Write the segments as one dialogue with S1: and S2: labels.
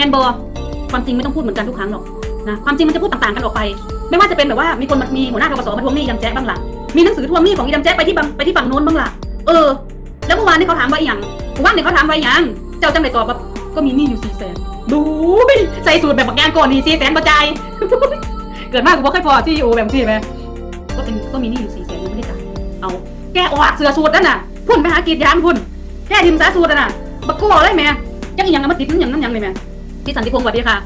S1: มนบอความจริงไม่ต้องพูดเหมือนกันทุกครั้งหรอกนะความจริงมันจะพูดต่างๆกันออกไป ไม่ว่าจะเป็นแบบว่ามีคนมามีหัวหน้าทกศมาทวงหนี้ยำแจ๊บ้างละมีหนังสือทวงหนี้ของยำแจ๊ไปที่บังไปที่ฝั่งโน้นบ้างละเออ แล้วเมื่อวานนี่เขาถามว่าอย่างเมื่อวานนี่เขาถามว่าอย่างเจ้าจังเลยตอบว่าก็มีหนี้อยู่สี่แสนดูใส่สูตรแบบบักแกนก่อนนี่สี่แสนกระจายเกิดมากกูบ่เคยพอที่โอแบบที่ไหมก็เป็นก็มีหนี้อยู่สี่แสนยังไม่ได้จ่ายเอาแกออกเสือสูตรนั่นน่ะพุ่นไปหากรีดยางพุ่นแกทิมสาสูตรนั่นน่ะบักโก้เลยแม่จังยังมาติดนั่นยังนั่นยังเลยแม่ ที่สันติพงศ์สวัสดีค่ะ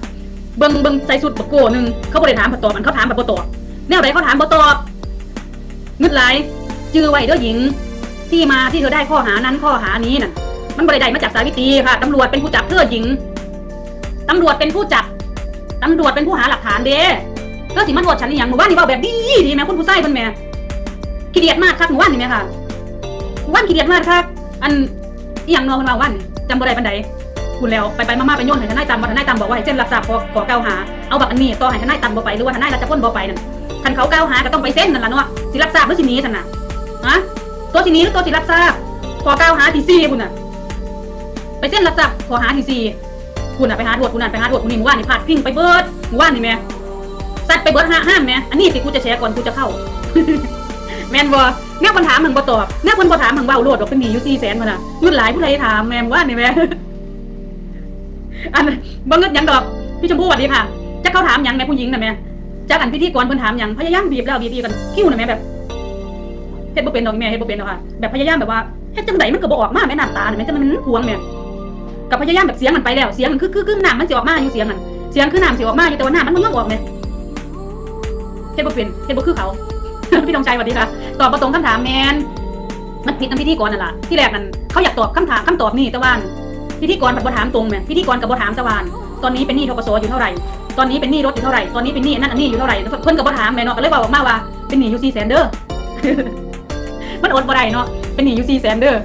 S1: เบิ่งเบิ่งใส่สูตรบักโก้หนึ่งเขาบ่ได้ถามบ่ตอบอันเขาถามแบบบ่ตอบแนวใดเขาถามบ่ตอบงึดหลายจื้อไว้เด้อหญิง ที่มาที่เธอได้ข้อหานั้นข้อหานี้น่ะ มันบริได้มาจากสาวิตรีค่ะตำรวจเป็นผู้จับเธอหญิงตำรวจเป็นผู้จับตำรวจเป็นผู้หาหลักฐานเด้ก็สิมันวดฉันอหย่างหมู่บ้านนี่เว่าแบบดีดีแม่คุณผู้ใส่เพิ่นแม่ขี้เดียดมากครับหมู่บ้านนี่แม่ค่ะหมู่บ้านขี้เดียดมากครับอันอีหยังนอเพิ่นว่าวันจำบ่ได้ปานใด คุณแล้วไปไปมาๆไปโยนให้ทนายตำบ่ทนายตำบอกว่าให้เส้นรับทราบขอขอกล่าวหาเอาบักอันนี้ต่อให้ทนายตำบ่ไปหรือว่าทนายรัชพลบ่ไปนั่นคันเขาเกล่าวหาก็ต้องไปเส้นนั่นล่ะเนาะสิรับทราบหรือสิหนีซั่านน่ะฮะตัวสิหนี้หรือตัวสิรับทราบขอเกล่าวหาที่สี่คุณน่ะ ไปเส้นรับทราบขอหาที่สี่คุณน่ะไปหาโทษคุณน่ะไปหาโทษคุณนี่หมู่บ้านนี่พลาดพิงไปเบิดหมู่บ้านนี่แม่สัตว์ไปเบิดห้าห้ามแม่อันนี้สิกูจะแชร์ก่อนกูจะเข้าแม่นบ่แม่คนถามมึงบ่ตอบแม่คนบ่ถามมึงเว้าโลดดอกเป็นหนีอยู่สี่แสนพุ่นน่ะยุ่นหลายผู้ใดถามแม่นว่านี่แม่ อันบ่เงิดหยังดอก พี่ชมพู่สวัสดีค่ะจะเขาถามยังแม่ผู้หญิงน่ะแม่จากอันพิธีกรเพิ่นถามยังพยายามบีบแล้วบีบอีกกันคิ้วน่ะแม่แบบเฮ็ดบ่เป็นดอกแม่เฮ็ดบ่เป็นดอกค่ะแบบพยายามแบบว่าเฮ็ดจังไดมันก็บ่ออกมาแม่น้ำตาเนี่ยแม่จะมันพวงแม่กับพยายามแบบเสียงมันไปแล้วเสียงมันคือคือคือน้ำมันสิออกมาอยู่เสียงมันเสียงคือน้ำสิออกมาอยู่แต่ว่าน้ำมันมันยังออกแม่เฮ็ดบ่เป็นเฮ็ดบ่คือเขาพี่ตองใจสวัสดีค่ะตอบบ่ตรงคำถามแมนมันผิดน้ำพิธีกรนั่นล่ะที่แรกนั่นเขาอยากตอบคำถามคำตอบนี่แต่ว่า พิธีกรบัดบ่ถามตรงแม่พิธีกรกับบถามสว่านตอนนี้เป็นหนี้ทกศอยู่เท่าไหร่ตอนนี้เป็นหนี้รถอยู่เท่าไหร่ตอนนี้เป็นหนี้นั่นอันนี้อยู่เท่าไหร่เพิ่นก็บ่ถามแม่เนาะก็เลยบอกออกมาว่าเป็นหนี้อยู่4แสนเด้อมันอดบ่ได้เนาะเป็นหนี้อยู่สี่แสนเด้อ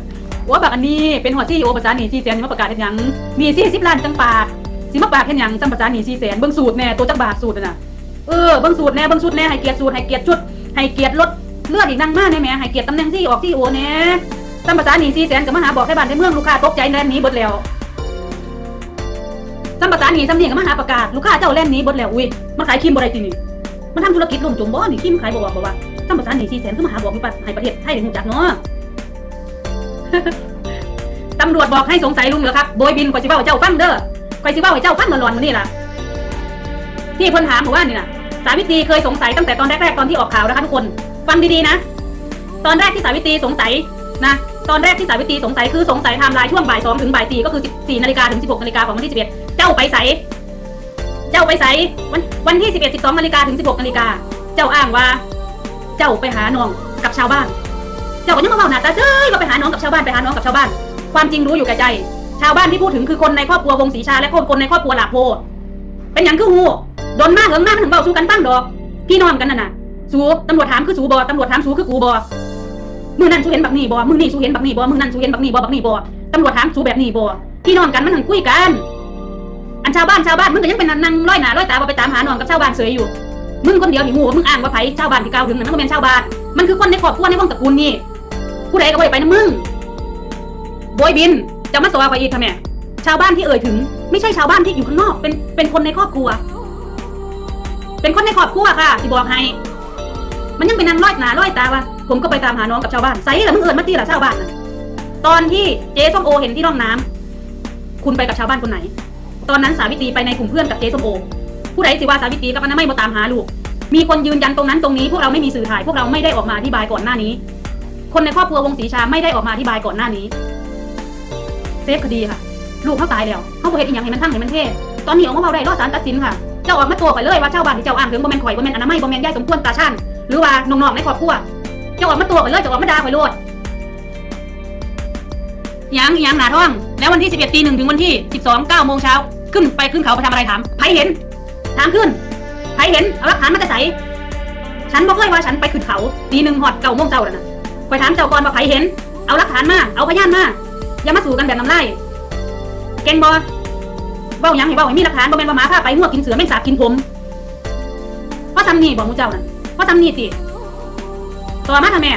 S1: ว่าแบบอันนี้เป็นหัวซี่โอภาษาหนี้สี่แสนมาประกาศเห็นหยังมีสี่สิบล้านจังปากสิมาปากเห็นหยังจังภาษาหนี้สี่แสนเบิ่งสูตรแน่ตัวจักบาทสูตรน่ะเออเบิ่งสูตรแน่เบิ่งสูตรแน่ให้เกียรติสูตรให้เกียรติชุดให้เกียรติลดเลือดอีกนั่งมาแน่แม่ให้เกียรติตำแหน่งซี่ออกซี่โอแน่ จังภาษาหนีสี่แสนก็มาหาบอกให้บ้านให้เมืองลูกค้าตกใจแล่นหนี้บดแล้วจังภาษาหนี้ซ้ำเนียงก็มาหาประกาศลูกค้าเจ้าแล่นหนี้บดแล้วอุ้ยมันขายครีมบ่ได้ตินี่มันทำธุรกิจล่มจมบ่นี่ครีมขายบ่ว่าบ่ว่าจังภาษาหนีสี่แสนก็มาหาบอกให้ประให้ประเทศไทยได้รู้จักเนาะตำรวจบอกให้สงสัยลุงเหรอครับโบยบินข่อยสิว้าเจ้าฟังเด้อข่อยสิว้าเจ้าฟังหลอนๆมื้อนี่ล่ะที่เพิ่นถามผมว่านี่น่ะสาวิตรีเคยสงสัยตั้งแต่ตอนแรกๆตอนที่ออกข่าวนะคะทุกคน ฟังดีๆนะ ตอนแรกที่สาวิตรีสงสัย นะตอนแรกที่สาวิตรีสงสัยคือสงสัยไทม์ไลน์ช่วงบ่ายสองถึงบ่ายสี่ก็คือ14นาฬิกาถึง16นาฬิกาของวันที่11เอ็ดเจ้าไปใสเจ้าไปใสวันวันที่11 12นาฬิกาถึง16นาฬิกาเจ้าอ้างว่า เจ้าไปหาน้องกับชาวบ้าน เจ้าก็ยังมาเว่าหนาตาเซ้ยว่าไปหาน้องกับชาวบ้านไปหาน้องกับชาวบ้าน ความจริงรู้อยู่แก่ใจ ชาวบ้านที่พูดถึงคือคนในครอบครัววงศรีชาและคนในครอบครัวหลาโพเป็นอย่างคือหูโดนมากเหิงมากถึงเบาสู้กันตั้งดอก พี่น้องกันน่ะนะสูตำรวจถามคือสูบอตำรวจถามสูคือกูบอ มือนั่นสูเห็นบักนี่บอมือนี่สูเห็นบักนี่บอมือนั่นสูเห็นบักนี่บอบักนี่บอตำรวจถามสูแบบนี่บอพี่น้องกันมันถึงคุยกัน อันชาวบ้านชาวบ้านมึงก็ยังเป็นนั่งร้อยหน้าร้อยตาบ่ไปตามหาน้องกับชาวบ้านเสยอยู่ มึงคนเดียวนี่หูมึงอ้างว่าไผชาวบ้านที่กล่าวถึงนั่นมันก็เป็นชาวบ้าน มันคือคนในครอบครัวในวงตระกูลนี่ผู้ใดก็บ่ได้ไปนะมึงโบยบินจะมาสวาไปอีกทำไมชาวบ้านที่เอ่ยถึง ไม่ใช่ชาวบ้านที่อยู่ข้างนอก เป็นเป็นคนในครอบครัว เป็นคนในครอบครัวค่ะที่บอกให้ มันยังเป็นนางร้อยหนาร้อยตาว่า ผมก็ไปตามหาน้องกับชาวบ้านใส่ล้วมึงเอิญมาตีหล่ะชาวบ้านน่ะตอนที่เจ๊ส้มโอเห็นที่ร่องน้ำคุณไปกับชาวบ้านคนไหน ตอนนั้นสาวิตรีไปในกลุ่มเพื่อนกับเจ๊ส้มโอ ผู้ใดสิว่าสาวิตรีกับอนามัยมาตามหาลูก มีคนยืนยันตรงนั้นตรงนี้พวกเราไม่มีสื่อถ่าย พวกเราไม่ได้ออกมาอธิบายก่อนหน้านี้ คนในครอบครัววงศรีชาไม่ได้ออกมาอธิบายก่อนหน้านี้ เซฟคดีค่ะ ลูกเขาตายแล้วเขาบ่เฮ็ดอีหยังให้มันทั้งให้มันเท่ตอนนี้ออกมาเบาได้รอศาลตัดสินค่ะ เจ้าออกมาตัวไปเลยว่าเจ้าบ้านที่เจ้าอ้างถึงบ่แม่นข่อยบ่แม่นอนามัยบ่แม่นยายสมควรตาช่างหรือว่านองๆในครอบครัว จ้าออกมาตัวไปเลยเจ้าออกมาด่าข่อยโลดยังยังหนาท้อง แล้ววันที่ 11ตีหนึ่งถึงวันที่ 12 9โมงเช้า ขึ้นไปขึ้นเขาไปทำอะไรถามไผเห็น ถามขึ้นไผเห็น เอาหลักฐานมาจะใส่ฉันบอกเลยว่าฉันไปขึ้นเขาตีหนึ่งหอดเก้าโมงเจ้าแล้วนะไปถามเจ้าก่อนว่าไผเห็น เอาหลักฐานมา เอาพยานมา อย่ามาสู่กันแบบน้ำลายเก่งบอเบ้ายังให้เบ้าให้มีหลักฐานบ่แม่นว่าหมาพาไปหัวกินเสือแม่งสาบกินผมเพราะทำนี่บอกมูเจ้านั่นเพราะทำนี่สิ ต่อมาทำแม่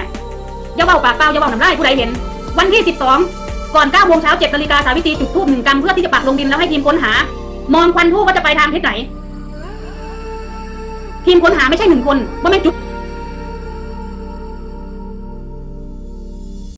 S1: อย่าเบาปากเปล่าอย่าเบ้าน้ำลายผู้ใดเห็น วันที่ 12 ก่อน9โมงเช้า7นาฬิกาสาวิตรีจุดธูปหนึ่งกำเพื่อที่จะปักลงดินแล้วให้ทีมค้นหา มองควันธูปว่าจะไปทางทิศไหน ทีมค้นหาไม่ใช่หนึ่งคนว่าไม่จุด